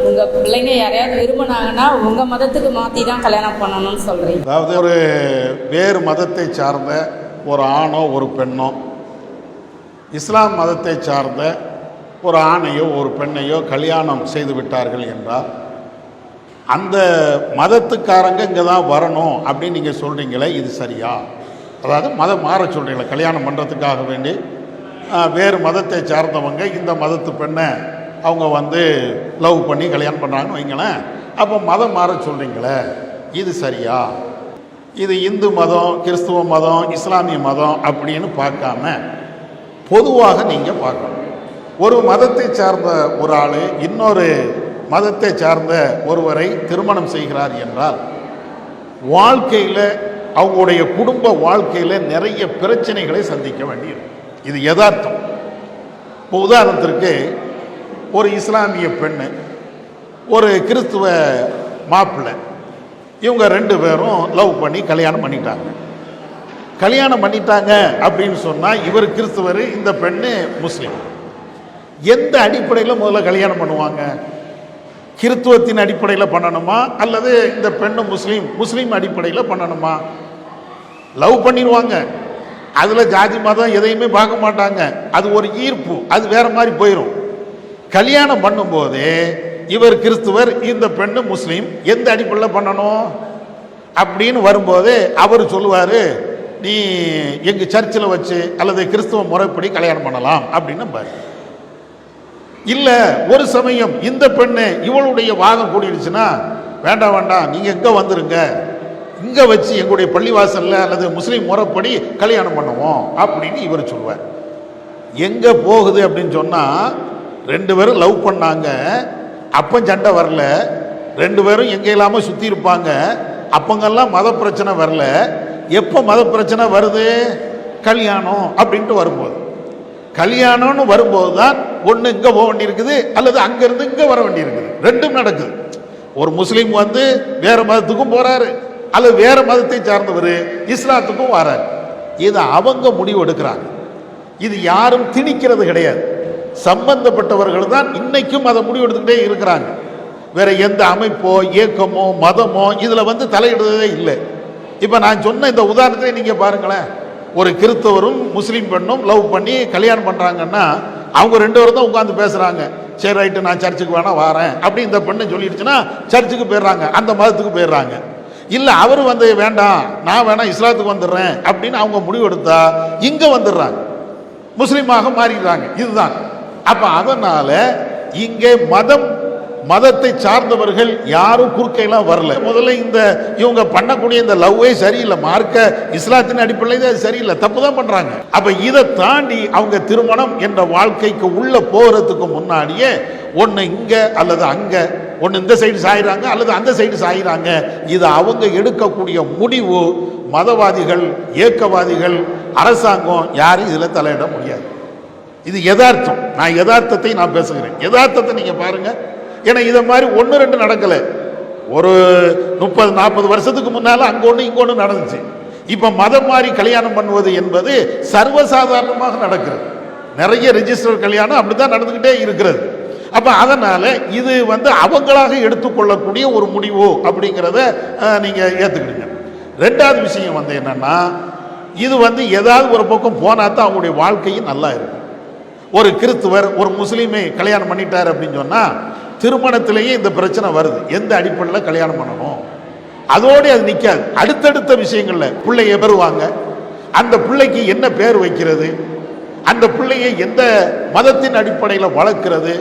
உங்க பிள்ளைங்க யாரையாவது விரும்பினாங்கன்னா உங்க மதத்துக்கு மாத்தி தான் கல்யாணம் பண்ணணும்னு சொல்றீங்க. அதாவது ஒரு வேறு மதத்தை சார்ந்த ஒரு ஆணோ ஒரு பெண்ணோ இஸ்லாம் மதத்தை சார்ந்த ஒரு ஆணையோ ஒரு பெண்ணையோ கல்யாணம் செய்து விட்டார்கள் என்றால் அந்த மதத்துக்காரங்க இங்கே தான் வரணும் அப்படின்னு நீங்கள் சொல்கிறீங்களே இது சரியா? அதாவது மதம் மாற சொல்கிறீங்களே கல்யாணம் பண்ணுறதுக்காக வேண்டி வேறு மதத்தை சார்ந்தவங்க இந்த மதத்து பெண்ணை அவங்க வந்து லவ் பண்ணி கல்யாணம் பண்ணுறாங்கன்னு வைங்களேன். அப்போ மதம் மாற சொல்கிறீங்களே இது சரியா? இது இந்து மதம் கிறிஸ்துவ மதம் இஸ்லாமிய மதம் அப்படின்னு பார்க்காம பொதுவாக நீங்கள் பார்க்கணும். ஒரு மதத்தை சார்ந்த ஒரு ஆள் இன்னொரு மதத்தை சார்ந்த ஒருவரை திருமணம் செய்கிறார் என்றால் வாழ்க்கையில் அவங்களுடைய குடும்ப வாழ்க்கையில் நிறைய பிரச்சனைகளை சந்திக்க வேண்டியிருக்கும். இது யதார்த்தம். இப்போ உதாரணத்திற்கு ஒரு இஸ்லாமிய பெண்ணு ஒரு கிறிஸ்துவ மாப்பிள்ளை. இவங்க ரெண்டு பேரும் லவ் பண்ணி கல்யாணம் பண்ணிட்டாங்க. கல்யாணம் பண்ணிட்டாங்க அப்படின்னு சொன்னால் இவர் கிறிஸ்துவர் இந்த பெண்ணு முஸ்லீம். எந்த அடிப்படையில் முதல்ல கல்யாணம் பண்ணுவாங்க? கிறித்துவத்தின் அடிப்படையில் பண்ணணுமா? அல்லது இந்த பெண்ணு முஸ்லீம் முஸ்லீம் அடிப்படையில் பண்ணணுமா? லவ் பண்ணிடுவாங்க. அதில் ஜாதி மதம் எதையுமே பார்க்க மாட்டாங்க. அது ஒரு ஈர்ப்பு. அது வேற மாதிரி போயிடும் கல்யாணம் பண்ணும்போது இவர் கிறிஸ்துவர் இந்த பெண்ணு முஸ்லீம் எந்த அடிப்படையில் பண்ணணும்? அப்படின்னு வரும்போது அவர் சொல்லுவார் நீ எங்கள் சர்ச்சில் வச்சு அல்லது கிறிஸ்துவ முறைப்படி கல்யாணம் பண்ணலாம் அப்படின்னு பாரு இல்லை ஒரு சமயம் இந்த பெண்ணு இவளுடைய வாதம் கூடிடுச்சுன்னா வேண்டாம் வேண்டாம் நீங்கள் எங்கே வந்துருங்க? இங்கே வச்சு எங்களுடைய பள்ளிவாசலில் அல்லது முஸ்லீம் முறைப்படி கல்யாணம் பண்ணுவோம் அப்படின்னு இவர் சொல்லுவார். எங்கே போகுது அப்படின்னு சொன்னால் ரெண்டு பேரும் லவ் பண்ணாங்க. அப்போ சண்டை வரல. ரெண்டு பேரும் எங்கே இல்லாமல் சுற்றி இருப்பாங்க. அப்பங்கெல்லாம் மத பிரச்சனை வரல. எப்போ மத பிரச்சனை வருது? கல்யாணம் அப்படின்ட்டு வரும்போது. கல்யாணம்னு வரும்போது தான் ஒன்று இங்கே போக வேண்டியிருக்குது அல்லது அங்கேருந்து இங்கே வர வேண்டியிருக்குது. ரெண்டும் நடக்குது. ஒரு முஸ்லீம் வந்து வேறு மதத்துக்கும் போகிறாரு அல்லது வேறு மதத்தை சார்ந்தவர் இஸ்லாத்துக்கும் வராரு. இதை அவங்க முடிவு எடுக்கிறாங்க. இது யாரும் திணிக்கிறது கிடையாது. சம்பந்தப்பட்டவர்கள் தான் இன்னைக்கும் அதை முடிவெடுத்துக்கிட்டே இருக்கிறாங்க. வேற எந்த அமைப்போ இயக்கமோ மதமோ இதில் வந்து தலையிடுறதே இல்லை. இப்போ நான் சொன்ன இந்த உதாரணத்தை நீங்கள் பாருங்களேன். ஒரு கிறிஸ்தவரும் முஸ்லீம் பெண்ணும் லவ் பண்ணி கல்யாணம் பண்ணுறாங்கன்னா அவங்க ரெண்டு பேரும் தான் உட்காந்து பேசுகிறாங்க சரி ரைட்டு நான் சர்ச்சுக்கு வேணா வாரேன் அப்படி இந்த பெண்ணு சொல்லிடுச்சுன்னா சர்ச்சுக்கு போயிடுறாங்க. அந்த மதத்துக்கு போயிடுறாங்க. இல்லை அவர் வந்து வேண்டாம் நான் வேணா இஸ்லாத்துக்கு வந்துடுறேன் அப்படின்னு அவங்க முடிவெடுத்தா இங்கே வந்துடுறாங்க. முஸ்லீமாக மாறிடுறாங்க. இதுதான். அப்ப அதனால இங்கே மதம் மதத்தை சார்ந்தவர்கள் யாரும் குறுக்கையெல்லாம் வரல. முதல்ல இந்த இவங்க பண்ணக்கூடிய இந்த லவ்வே சரியில்லை மார்க்க இஸ்லாத்தின் அடிப்படையில் அது சரியில்லை தப்பு தான் பண்றாங்க. அப்ப இதை தாண்டி அவங்க திருமணம் என்ற வாழ்க்கைக்கு உள்ள போறதுக்கு முன்னாடியே ஒன்று இங்க அல்லது அங்க ஒன்று இந்த சைடு சாயிறாங்க அல்லது அந்த சைடு சாயிறாங்க. இது அவங்க எடுக்கக்கூடிய முடிவு மதவாதிகள் இயக்கவாதிகள் அரசாங்கம் யாரும் இதில் தலையிட முடியாது. இது யதார்த்தம். நான் யதார்த்தத்தை நான் பேசுகிறேன். யதார்த்தத்தை நீங்கள் பாருங்கள் ஏன்னா இதை மாதிரி ஒன்று ரெண்டு நடக்கலை. ஒரு முப்பது நாற்பது வருஷத்துக்கு முன்னால் அங்கே ஒன்று இங்கே ஒன்று நடந்துச்சு. இப்போ மதம் மாறி கல்யாணம் பண்ணுவது என்பது சர்வசாதாரணமாக நடக்கிறது. நிறைய ரெஜிஸ்டர் கல்யாணம் அப்படி தான் நடந்துக்கிட்டே இருக்கிறது. அப்போ அதனால் இது வந்து அவங்களாக எடுத்துக்கொள்ளக்கூடிய ஒரு முடிவு அப்படிங்கிறத நீங்கள் ஏற்றுக்கிடுங்க ரெண்டாவது விஷயம் வந்து என்னென்னா இது வந்து ஏதாவது ஒரு பக்கம் போனால் தான் அவங்களுடைய வாழ்க்கையும் நல்லா இருக்கும். ஒரு கிறிஸ்துவர் ஒரு முஸ்லீமை கல்யாணம் பண்ணிட்டார் அப்படின்னு சொன்னால் திருமணத்திலேயே இந்த பிரச்சனை வருது. எந்த அடிப்படையில் கல்யாணம் பண்ணணும்? அதோடு அது நிற்காது அடுத்தடுத்த விஷயங்களில் பிள்ளைய பெறுவாங்க. அந்த பிள்ளைக்கு என்ன பேர் வைக்கிறது? அந்த பிள்ளையை எந்த மதத்தின் அடிப்படையில் வளர்க்கிறது?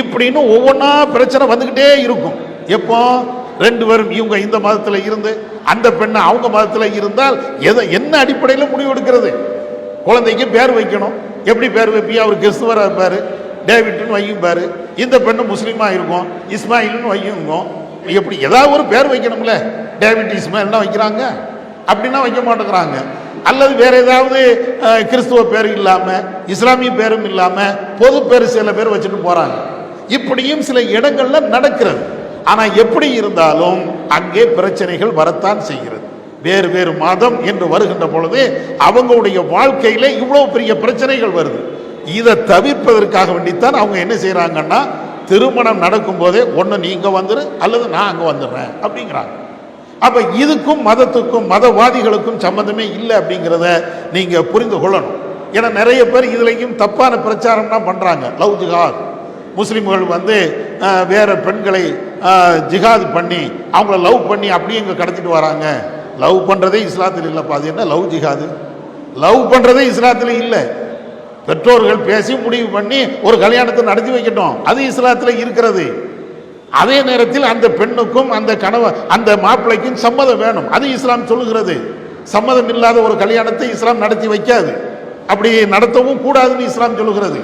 இப்படின்னு ஒவ்வொன்றா பிரச்சனை வந்துக்கிட்டே இருக்கும். எப்போ? ரெண்டு பேரும் இவங்க இந்த மதத்தில் இருந்து அந்த பெண்ணை அவங்க மதத்தில் இருந்தால் எதை என்ன அடிப்படையில் முடிவு எடுக்கிறது குழந்தைக்கு பேர் வைக்கணும். எப்படி பேர்? வைப்பியா அவர் கிறிஸ்துவராக இருப்பார் டேவிட்னு வையும் பார். இந்த பெண்ணு முஸ்லீமாக இருக்கும். இஸ்மாயில்னு வையுங்கும் எப்படி? ஏதாவது ஒரு பேர் வைக்கணும்ல. டேவிட் இஸ்மாயில்னா வைக்கிறாங்க? அப்படின்னா வைக்க மாட்டேங்கிறாங்க. அல்லது வேற ஏதாவது கிறிஸ்துவ பேர் இல்லாமல் இஸ்லாமிய பேரும் இல்லாமல் பொது பேர் சில பேர் வச்சுட்டு போகிறாங்க இப்படியும் சில இடங்களில் நடக்கிறது. ஆனால் எப்படி இருந்தாலும் அங்கே பிரச்சனைகள் வரத்தான் செய்கிறது. வேறு வேறு மதம் என்று வருகின்ற பொழுது அவங்களுடைய வாழ்க்கையில இவ்வளவு பெரிய பிரச்சனைகள் வருது. இதை தவிர்ப்பதற்காக வேண்டித்தான் அவங்க என்ன செய்கிறாங்கன்னா திருமணம் நடக்கும்போதே ஒன்று நீங்கள் வந்துடு வந்துரு அல்லது நான் அங்கே வந்துடுறேன் அப்படிங்கிறாங்க. அப்போ இதுக்கும் மதத்துக்கும் மதவாதிகளுக்கும் சம்மந்தமே இல்லை அப்படிங்கிறத நீங்கள் புரிந்து கொள்ளணும். ஏன்னா நிறைய பேர் இதுலேயும் தப்பான பிரச்சாரம்லாம் பண்ணுறாங்க லவ் ஜிஹாத். முஸ்லீம்கள் வந்து வேறு வேற பெண்களை ஜிஹாது பண்ணி அவங்கள லவ் பண்ணி அப்படியே இங்கே கடத்திட்டு வராங்க. லவ் பண்ணுறதே இஸ்லாத்தில் இல்லைப்பா. அது என்ன லவ் ஜிஹாது? லவ் பண்ணுறதே இஸ்லாத்தில் இல்லை. பெற்றோர்கள் பேசி முடிவு பண்ணி ஒரு கல்யாணத்தை நடத்தி வைக்கட்டும். அது இஸ்லாத்தில் இருக்கிறது. அதே நேரத்தில் அந்த பெண்ணுக்கும் அந்த கணவன் அந்த மாப்பிள்ளைக்கும் சம்மதம் வேணும். அது இஸ்லாம் சொல்லுகிறது. சம்மதம் இல்லாத ஒரு கல்யாணத்தை இஸ்லாம் நடத்தி வைக்காது. அப்படி நடத்தவும் கூடாதுன்னு இஸ்லாம் சொல்லுகிறது.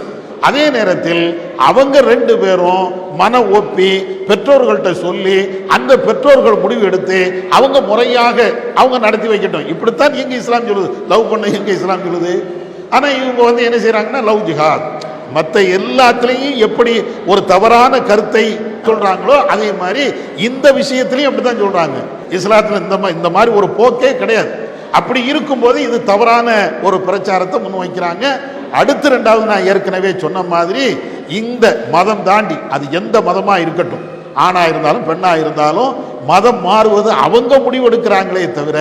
அதே நேரத்தில் அவங்க ரெண்டு பேரும் மன ஒப்பி பெற்றோர்கள்ட்ட சொல்லி அந்த பெற்றோர்கள் முடிவு எடுத்து அவங்க முறையாக அவங்க நடத்தி வைக்கட்டும். இப்படித்தான் எங்க இஸ்லாம் சொல்லுது. லவ் பண்ண எங்க இஸ்லாம் சொல்லுது. ஆனா இவங்க வந்து என்ன செய்கிறாங்கன்னா லவ் ஜிஹாத். மற்ற எல்லாத்துலேயும் எப்படி ஒரு தவறான கருத்தை சொல்கிறாங்களோ அதே மாதிரி இந்த விஷயத்துலையும் அப்படி தான் சொல்கிறாங்க இஸ்லாத்தில் இந்த மாதிரி இந்த மாதிரி ஒரு போக்கே கிடையாது. அப்படி இருக்கும்போது இது தவறான ஒரு பிரச்சாரத்தை முன்வைக்கிறாங்க. அடுத்து ரெண்டாவது நான் ஏற்கனவே சொன்ன மாதிரி இந்த மதம் தாண்டி அது எந்த மதமாக இருக்கட்டும் ஆணாக இருந்தாலும் பெண்ணாக இருந்தாலும் மதம் மாறுவது அவங்க முடிவெடுக்கிறாங்களே தவிர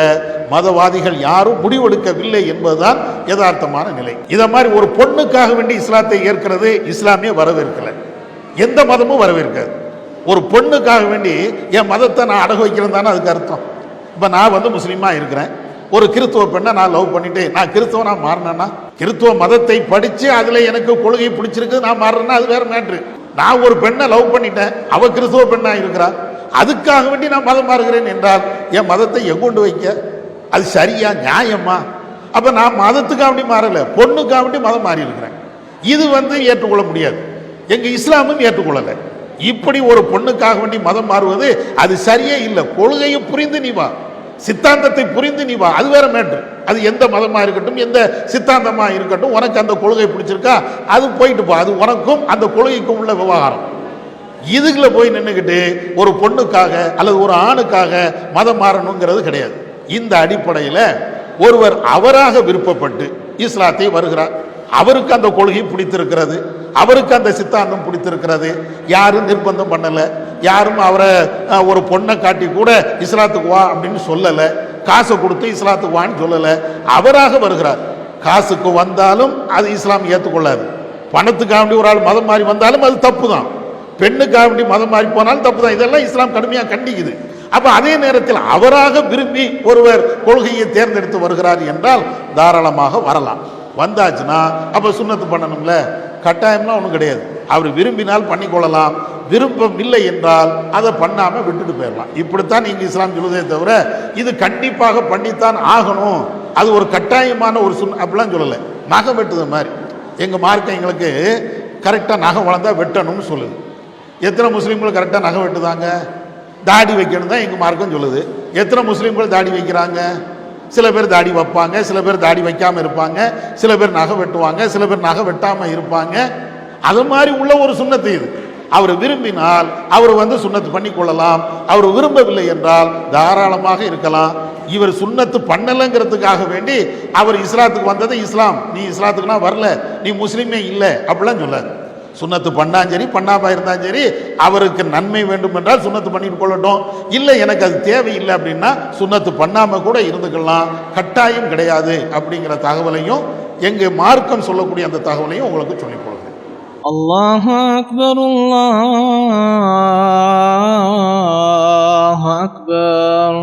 மதவாதிகள் யாரும் முடிவெடுக்கவில்லை என்பதுதான் யதார்த்தமான நிலை. இதை மாதிரி ஒரு பொண்ணுக்காக வேண்டி இஸ்லாத்தை ஏற்கிறது இஸ்லாமிய வரவேற்கலை. எந்த மதமும் வரவேற்காது. ஒரு பொண்ணுக்காக வேண்டி என் மதத்தை நான் அடகு வைக்கிறேன் தானே அதுக்கு அர்த்தம். இப்போ நான் வந்து முஸ்லீமாக இருக்கிறேன். ஒரு கிறிஸ்துவ பெண்ணை நான் லவ் பண்ணிட்டேன். நான் கிறிஸ்தவனா மாறினேன்னா? கிறித்துவ மதத்தை படித்து அதில் எனக்கு கொள்கை பிடிச்சிருக்கு நான் மாறுறேன்னா அது வேற மேட்ரு நான் ஒரு பெண்ணை லவ் பண்ணிட்டேன். அவ கிறிஸ்துவ பெண்ணா இருக்கிறா. அதுக்காக வேண்டி நான் மதம் மாறுகிறேன் என்றால் என் மதத்தை எங்கொண்டு வைக்க? அது சரியா நியாயமா? அப்ப நான் மதத்துக்காக வேண்டி மாறல பொண்ணுக்காக வேண்டி மதம் மாறி இருக்கிறேன். இது வந்து ஏற்றுக்கொள்ள முடியாது. எங்க இஸ்லாமும் ஏற்றுக்கொள்ளலை. இப்படி ஒரு பொண்ணுக்காக வேண்டி மதம் மாறுவது அது சரியே இல்லை. கொள்கையை புரிந்து நீ வா. சித்தாந்தத்தை புரிந்து நீ வா. அது வேற மேட்ரு அது எந்த மதமா இருக்கட்டும் எந்த சித்தாந்தமா இருக்கட்டும் உனக்கு அந்த கொள்கை பிடிச்சிருக்கா? அது போயிட்டு போ. அது உனக்கும் அந்த கொள்கைக்கும் உள்ள விவகாரம். இதுக்குள்ள போய் நின்றுக்கிட்டு ஒரு பொண்ணுக்காக அல்லது ஒரு ஆணுக்காக மதம் மாறணுங்கிறது கிடையாது. இந்த அடிப்படையில் ஒருவர் அவராக விருப்பப்பட்டு இஸ்லாத்தை வருகிறார். அவருக்கு அந்த கொள்கை பிடித்திருக்கிறது. அவருக்கு அந்த சித்தாந்தம் பிடித்திருக்கிறது. யாரும் நிர்பந்தம் பண்ணலை. யாரும் அவரை ஒரு பொண்ணை காட்டி கூட இஸ்லாத்துக்கு வா அப்படின்னு சொல்லலை. காசை கொடுத்து இஸ்லாத்துக்கு வான்னு சொல்லலை. அவராக வருகிறார். காசுக்கு வந்தாலும் அது இஸ்லாம் ஏற்றுக்கொள்ளாது பணத்துக்காக வேண்டி ஒரு ஆள் மதம் மாறி வந்தாலும் அது தப்பு தான் பெண்ணுக்காக வேண்டி மதம் மாறி போனாலும் தப்பு தான் இதெல்லாம் இஸ்லாம் கடுமையாக கண்டிக்குது. அப்போ அதே நேரத்தில் அவராக விரும்பி ஒருவர் கொள்கையை தேர்ந்தெடுத்து வருகிறார் என்றால் தாராளமாக வரலாம். வந்தாச்சுன்னா அப்போ சுண்ணத்து பண்ணணும்ல. கட்டாயம்லாம் ஒன்றும் கிடையாது. அவர் விரும்பினால் பண்ணிக்கொள்ளலாம் விருப்பம் இல்லை என்றால் அதை பண்ணாமல் விட்டுட்டு போயிடலாம். இப்படித்தான் நீங்கள் இஸ்லாம் சொல்லுதே தவிர இது கண்டிப்பாக பண்ணித்தான் ஆகணும். அது ஒரு கட்டாயமான ஒரு சுன் அப்படிலாம் சொல்லலை. நகை வெட்டுது மாதிரி. எங்கள் மார்க்கம் எங்களுக்கு கரெக்டாக நகை வளர்ந்தா வெட்டணும்னு சொல்லுது. எத்தனை முஸ்லீம்கள் கரெக்டாக நகை வெட்டுதாங்க? தாடி வைக்கணும் தான் எங்கள் மார்க்கம் சொல்லுது. எத்தனை முஸ்லீம்கள் தாடி வைக்கிறாங்க? சில பேர் தாடி வைப்பாங்க சில பேர் தாடி வைக்காமல் இருப்பாங்க சில பேர் நகை வெட்டுவாங்க சில பேர் நகை வெட்டாமல் இருப்பாங்க. அது மாதிரி உள்ள ஒரு சுண்ணத்து இது. அவர் விரும்பினால் அவர் வந்து சுண்ணத்து பண்ணி கொள்ளலாம். அவர் விரும்பவில்லை என்றால் தாராளமாக இருக்கலாம். இவர் சுண்ணத்து பண்ணலைங்கிறதுக்காக வேண்டி அவர் இஸ்லாத்துக்கு வந்தது இஸ்லாம். நீ இஸ்லாத்துக்குனா வரல. நீ முஸ்லீமே இல்லை. அப்படிலாம் சொல்லாது. சுண்ணத்து பண்ணாலும் சரி பண்ணாமல் இருந்தாலும் சரி அவருக்கு நன்மை வேண்டும் என்றால் சுண்ணத்து பண்ணிட்டு கொள்ளட்டும். இல்லை எனக்கு அது தேவையில்லை அப்படின்னா சுண்ணத்து பண்ணாமல் கூட இருந்துக்கலாம். கட்டாயம் கிடையாது அப்படிங்கிற தகவலையும் எங்கள் மார்க்கம் சொல்லக்கூடிய அந்த தகவலையும் உங்களுக்கு சொல்லிக் கொடுங்க அல்லாஹ் அக்பர் அல்லாஹ் அக்பர்.